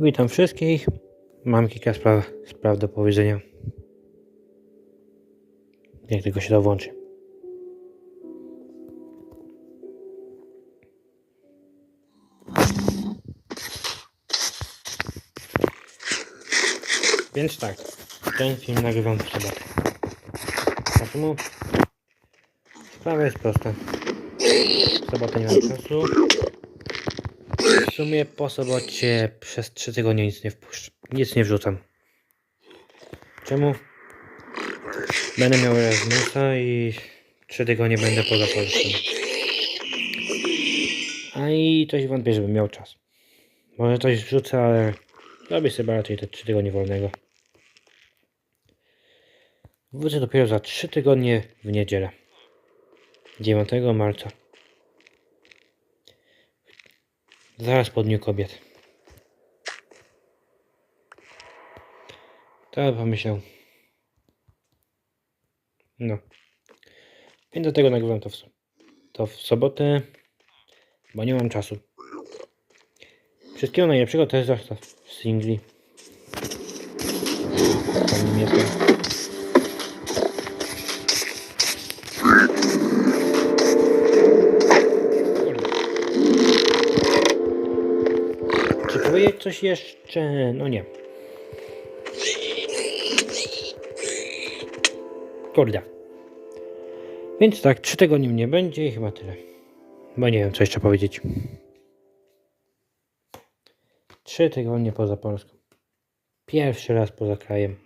Witam wszystkich. Mam kilka spraw, spraw do powiedzenia. Jak tylko się to włączy. Więc tak, ten film nagrywam w sobotę. Dlaczego? Sprawa jest prosta. W sobotę nie mam czasu. W sumie po sobocie przez 3 tygodnie nic nie wpuszczę. Nic nie wrzucam. Czemu? Będę miał Erasmusa i 3 tygodnie będę poza Polską. A i coś wątpię, żebym miał czas. Może coś wrzucę, ale robię sobie raczej te 3 tygodnie wolnego. Wrócę dopiero za 3 tygodnie w niedzielę. 9 marca. Zaraz po Dniu Kobiet. To pomyślał. No. Więc do tego nagrywam to w, to w sobotę, bo nie mam czasu. Wszystkiego najlepszego też zostaw singli. Tam nim Czy powiedzieć coś jeszcze? No nie. Kurde. Więc tak, trzy tygodnie mnie będzie i chyba tyle. Bo nie wiem, co jeszcze powiedzieć. Trzy tygodnie poza Polską. Pierwszy raz poza krajem.